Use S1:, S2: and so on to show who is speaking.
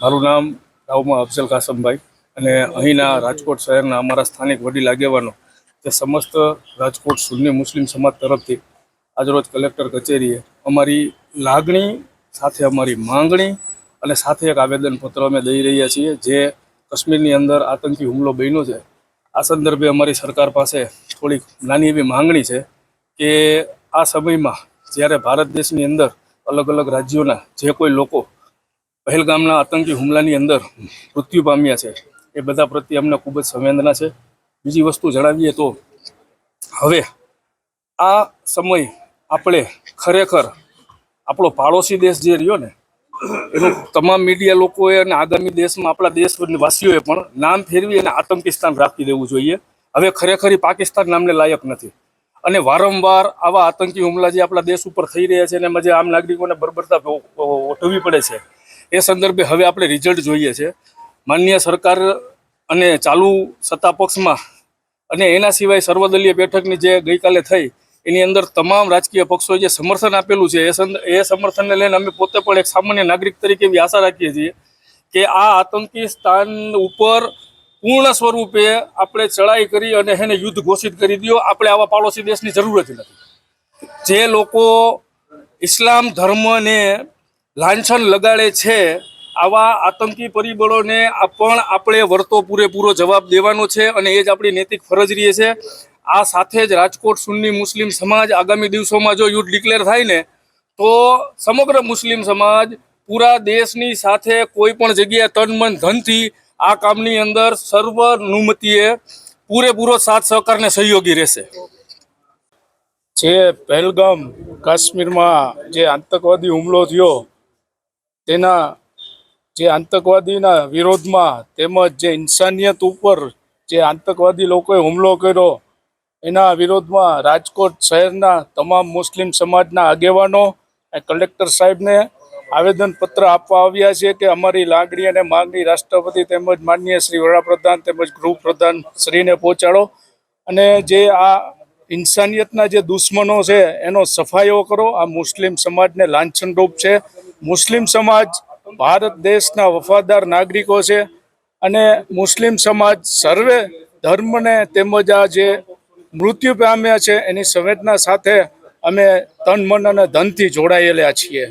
S1: મારું નામ રાવમાં અફઝલ કાસમભાઈ અને અહીંના રાજકોટ શહેરના અમારા સ્થાનિક વડીલ આગેવાનો તે સમસ્ત રાજકોટ સુન્ની મુસ્લિમ સમાજ તરફથી આજરોજ કલેક્ટર કચેરીએ અમારી લાગણી સાથે અમારી માંગણી અને સાથે એક આવેદનપત્ર અમે દઈ રહ્યા છીએ જે કાશ્મીરની અંદર આતંકી હુમલો બન્યો છે. આ સંદર્ભે અમારી સરકાર પાસે થોડીક નાની એવી માંગણી છે કે આ સમયમાં જ્યારે ભારત દેશની અંદર અલગ અલગ રાજ્યોના જે કોઈ લોકો પહેલગામના આતંકી હુમલાની અંદર મૃત્યુ પામ્યા છે. એ બધા પ્રત્યે અમને ખૂબ જ સંવેદના છે. બીજી વસ્તુ જણાવીએ તો હવે આ સમય આપણે ખરેખર આપણો પાડોશી દેશ જે રહ્યો ને, એનું તમામ મીડિયા લોકોએ અને આગામી દેશમાં આપણા દેશવાસીઓએ પણ નામ ફેરવી અને આતંકિસ્તાન રાખી દેવું જોઈએ. હવે ખરેખર પાકિસ્તાન નામને લાયક નથી. અને વારંવાર આવા આતંકી હુમલા જે આપણા દેશ ઉપર થઈ રહ્યા છે અને એમાં જે આમ નાગરિકોને બરબરતા ઓઠવવી પડે છે એ સંદર્ભે હવે આપણે રિઝલ્ટ જોઈએ છે. માન્ય સરકાર અને ચાલુ સત્તા પક્ષમાં અને એના સિવાય સર્વદલીય બેઠકની જે ગઈકાલે થઈ, એની અંદર તમામ રાજકીય પક્ષોએ જે સમર્થન આપેલું છે, એ એ સમર્થનને લઈને અમે પોતે પણ એક સામાન્ય નાગરિક તરીકે એવી આશા રાખીએ છીએ કે આ આતંકી સ્થાન ઉપર પૂર્ણ સ્વરૂપે આપણે ચડાઈ કરી અને એને યુદ્ધ ઘોષિત કરી દો આપણે આવા પાડોશી દેશની જરૂર જ નથી. જે લોકો ઇસ્લામ ધર્મને લાંછન લગાડે છે, આવા આતંકી પરિબળોને પણ આપણે વર્તો પૂરેપૂરો જવાબ દેવાનો છે અને એ જ આપણી નૈતિક ફરજ રહી છે. આ સાથે જ રાજકોટ સુન્ની મુસ્લિમ સમાજ આગામી દિવસોમાં જો યુદ્ધ ડિક્લેર થાય ને, તો સમગ્ર મુસ્લિમ સમાજ પૂરા દેશની સાથે કોઈ પણ જગ્યાએ તન મન ધનથી આ કામની અંદર સર્વનુમતિએ પૂરેપૂરો સાથ સહકારને સહયોગી રહેશે.
S2: જે પહેલગામ કાશ્મીરમાં જે આતંકવાદી હુમલો થયો તેના જે આતંકવાદીના વિરોધમાં તેમજ જે ઇન્સાનિયત ઉપર જે આતંકવાદી લોકોએ હુમલો કર્યો, એના વિરોધમાં રાજકોટ શહેરના તમામ મુસ્લિમ સમાજના આગેવાનો કલેક્ટર સાહેબને આવેદનપત્ર આપવા આવ્યા છે કે અમારી લાગણી અને માંગણી રાષ્ટ્રપતિ તેમજ માનનીય શ્રી વડાપ્રધાન તેમજ ગૃહપ્રધાન શ્રીને પહોંચાડો અને જે આ ઇન્સાનિયતના જે દુશ્મનો છે એનો સફાયો કરો. આ મુસ્લિમ સમાજને લાંછનરૂપ છે. મુસ્લિમ સમાજ ભારત દેશના વફાદાર નાગરિકો છે અને મુસ્લિમ સમાજ સર્વે ધર્મને તેમજ આ જે મૃત્યુ પામ્યા છે એની સંવેદના સાથે અમે તન, મન અને ધનથી જોડાયેલા છીએ.